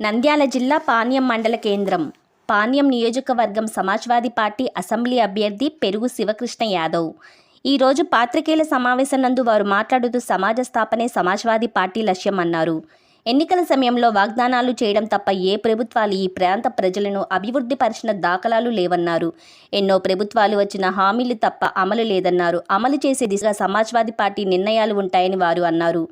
నంద్యాల జిల్లా పాణ్యం మండల కేంద్రం. పాణ్యం నియోజకవర్గం సమాజ్వాదీ పార్టీ అసెంబ్లీ అభ్యర్థి పెరుగు శివకృష్ణ యాదవ్. ఈరోజు పాత్రికేయుల సమావేశం నందు వారు మాట్లాడుతూ సమాజ స్థాపనే సమాజ్వాదీ పార్టీ లక్ష్యం అన్నారు. ఎన్నికల సమయంలో వాగ్దానాలు చేయడం తప్ప ఏ ప్రభుత్వాలు ఈ ప్రాంత ప్రజలను అభివృద్ధి పరిచిన దాఖలాలు లేవన్నారు. ఎన్నో ప్రభుత్వాలు వచ్చిన హామీలు తప్ప అమలు లేదన్నారు. అమలు చేసే దిశగా సమాజ్వాదీ పార్టీ నిర్ణయాలు ఉంటాయని వారు అన్నారు.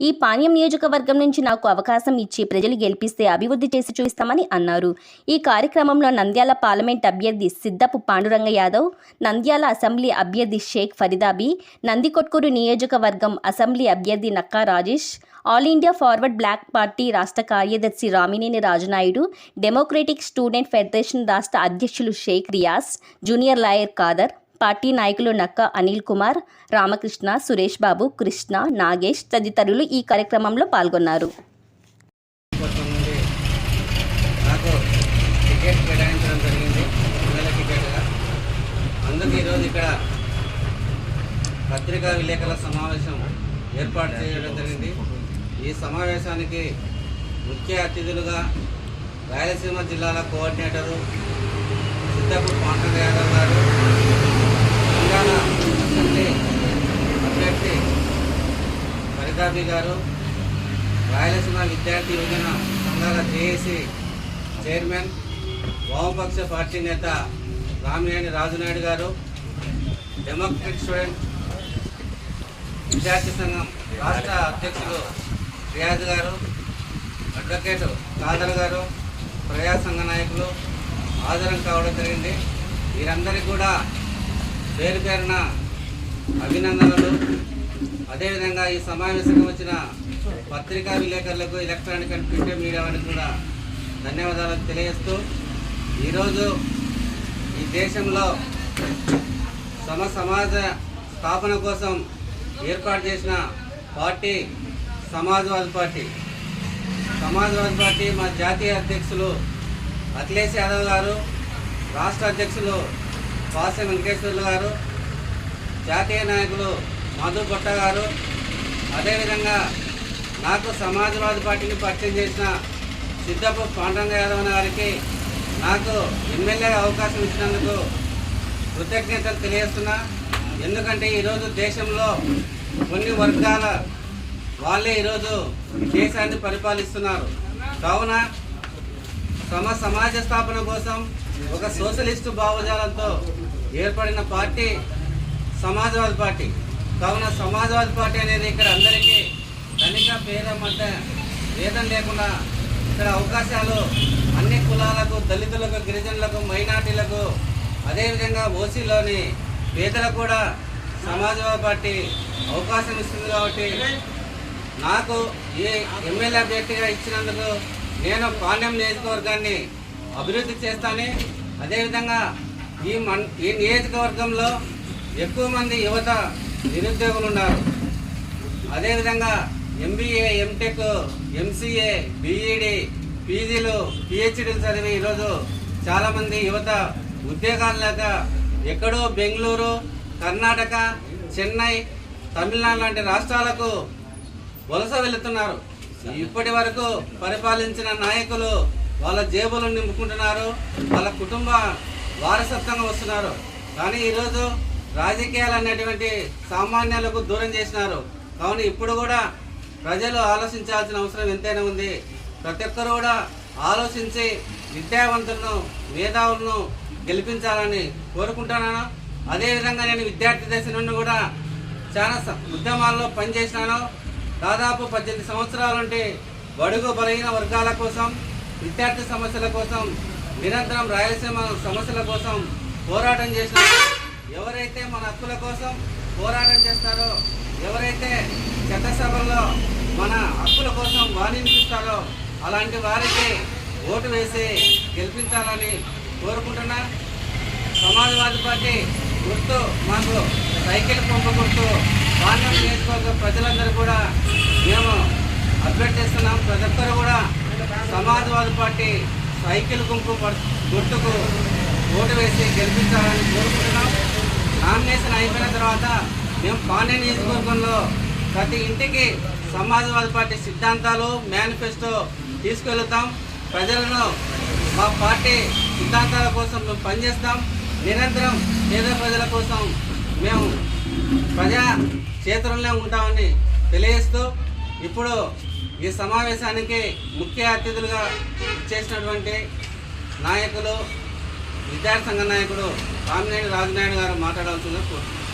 ఈ పాణ్యం నియోజకవర్గం నుంచి నాకు అవకాశం ఇచ్చి ప్రజలు గెలిపిస్తే అభివృద్ధి చేసి చూపిస్తామని అన్నారు. ఈ కార్యక్రమంలో నంద్యాల పార్లమెంట్ అభ్యర్థి సిద్దపు పాండురంగ యాదవ్ నంద్యాల అసెంబ్లీ అభ్యర్థి షేక్ ఫరిదాబీ నందికొట్కూరు నియోజకవర్గం అసెంబ్లీ అభ్యర్థి Nakka Rajesh all India forward bloc party రాష్ట్ర కార్యదర్శి Ramineni Rajanaidu democratic student federation రాష్ట్ర అధ్యక్షులు Sheikh Riyas junior lawyer Khader party నాయకులు నక్క అనిల్ కుమార్ రామకృష్ణ సురేష్ బాబు కృష్ణ నాగేష్ తదితరులు ఈ కార్యక్రమంలో పాల్గొన్నారు. నాకు జరిగింది. అందుకు ఈరోజు ఇక్కడ పత్రికా విలేకరుల సమావేశం ఏర్పాటు చేయడం జరిగింది. ఈ సమావేశానికి ముఖ్య అతిథులుగా రాయలసీమ జిల్లాల కోఆర్డినేటరు సిద్ధపూర్ పాండవ యాదవ్ గారు తెలంగాణ అసెంబ్లీ అభ్యర్థి ఫరిదాబీ గారు రాయలసీమ విద్యార్థి యువజన సంఘాల జేఏసీ చైర్మన్ వామపక్ష పార్టీ నేత రామినేని రాజునాయుడు గారు డెమోక్రటిక్ స్టూడెంట్ విద్యార్థి సంఘం రాష్ట్ర అధ్యక్షులు రియాజ్ గారు అడ్వకేట్ కాదర్ గారు ప్రజా సంఘ నాయకులు హాజరం కావడం జరిగింది. వీరందరికీ కూడా పేరు పేరున అభినందనలు. అదేవిధంగా ఈ సమావేశం వచ్చిన పత్రికా విలేకరులకు ఎలక్ట్రానిక్ అండ్ ప్రింట్ మీడియా వారికి కూడా ధన్యవాదాలు తెలియజేస్తూ ఈరోజు ఈ దేశంలో సమ సమాజ స్థాపన కోసం ఏర్పాటు చేసిన party Samajwadi party. Samajwadi party మా జాతీయ అధ్యక్షులు అఖిలేష్ యాదవ్ గారు రాష్ట్ర అధ్యక్షులు పాసె వెంకటేశ్వర్లు గారు జాతీయ నాయకులు మధు గుట్ట గారు. అదేవిధంగా నాకు సమాజ్వాదీ పార్టీని పరిచయం చేసిన సిద్ధపు పాండంగ యాదవ్ గారికి నాకు ఎమ్మెల్యే అవకాశం ఇచ్చినందుకు కృతజ్ఞతలు తెలియజేస్తున్నా. ఎందుకంటే ఈరోజు దేశంలో కొన్ని వర్గాల వాళ్ళే ఈరోజు దేశాన్ని పరిపాలిస్తున్నారు. కావున సమ సమాజ స్థాపన కోసం ఒక సోషలిస్టు భావజాలంతో ఏర్పడిన పార్టీ సమాజ్వాదీ పార్టీ. కావున సమాజ్వాదీ పార్టీ అనేది ఇక్కడ అందరికీ ధనిక పేద మధ్య భేదం లేకుండా ఇక్కడ అవకాశాలు అన్ని కులాలకు దళితులకు గిరిజనులకు మైనార్టీలకు అదేవిధంగా ఓసీలోని పేదలకు కూడా సమాజ్వాదీ పార్టీ అవకాశం ఇస్తుంది కాబట్టి నాకు ఈ ఎమ్మెల్యే అభ్యర్థిగా ఇచ్చినందుకు నేను పాణ్యం నియోజకవర్గాన్ని అభివృద్ధి చేస్తాను అదేవిధంగా ఈ మన్ ఈ నియోజకవర్గంలో ఎక్కువ మంది యువత నిరుద్యోగులు ఉన్నారు. అదేవిధంగా ఎంబీఏ ఎంటెక్ ఎంసీఏ బీఈడి పీజీలు పిహెచ్డీలు చదివి ఈరోజు చాలామంది యువత ఉద్యోగాలు లేక ఎక్కడో బెంగళూరు కర్ణాటక చెన్నై తమిళనాడు లాంటి రాష్ట్రాలకు వలస వెళుతున్నారు. ఇప్పటి వరకు పరిపాలించిన నాయకులు వాళ్ళ జేబులు నింపుకుంటున్నారు. వాళ్ళ కుటుంబ వారసత్వంగా వస్తున్నారు. కానీ ఈరోజు రాజకీయాలు అనేటువంటి సామాన్యులకు దూరం చేసినారు. కావున ఇప్పుడు కూడా ప్రజలు ఆలోచించాల్సిన అవసరం ఎంతైనా ఉంది. ప్రతి ఒక్కరు కూడా ఆలోచించి విద్యావంతులను మేధావులను గెలిపించాలని కోరుకుంటున్నాను. అదేవిధంగా నేను విద్యార్థి దశ నుండి కూడా చాలా ఉద్యమాల్లో పనిచేసినాను. దాదాపు పద్దెనిమిది సంవత్సరాల నుండి బడుగు బలహీన వర్గాల కోసం విద్యార్థి సమస్యల కోసం నిరంతరం రాయలసీమ సమస్యల కోసం పోరాటం చేసినాను. ఎవరైతే మన హక్కుల కోసం పోరాటం చేస్తారో ఎవరైతే చట్టసభల్లో మన హక్కుల కోసం వాణించిస్తారో అలాంటి వారికి ఓటు వేసి గెలిపించాలని కోరుకుంటున్నా. సమాజ్వాదీ పార్టీ గుర్తు మాకు సైకిల్ పంప గుర్తు వాణ్యం నియోజకవర్గ ప్రజలందరూ కూడా మేము అభ్యర్థిస్తున్నాం ప్రతి ఒక్కరు కూడా సమాజ్వాదీ పార్టీ సైకిల్ గుంపు పర్- గుర్తుకు ఓటు వేసి గెలిపించాలని కోరుకుంటున్నాం. నామినేషన్ అయిపోయిన తర్వాత మేము పాండ్య నియోజకవర్గంలో ప్రతి ఇంటికి సమాజవాద పార్టీ సిద్ధాంతాలు మేనిఫెస్టో తీసుకెళ్తాం. ప్రజలను మా పార్టీ సిద్ధాంతాల కోసం మేము పనిచేస్తాం. నిరంతరం పేద ప్రజల కోసం మేము ప్రజా క్షేత్రంలో ఉంటామని తెలియజేస్తూ ఇప్పుడు ఈ సమావేశానికి ముఖ్య అతిథులుగా చేసినటువంటి నాయకులు విద్యార్థి సంఘ నాయకుడు రామినేని రాజనాయుడు గారు మాట్లాడాల్సిందిగా కోరుతున్నాను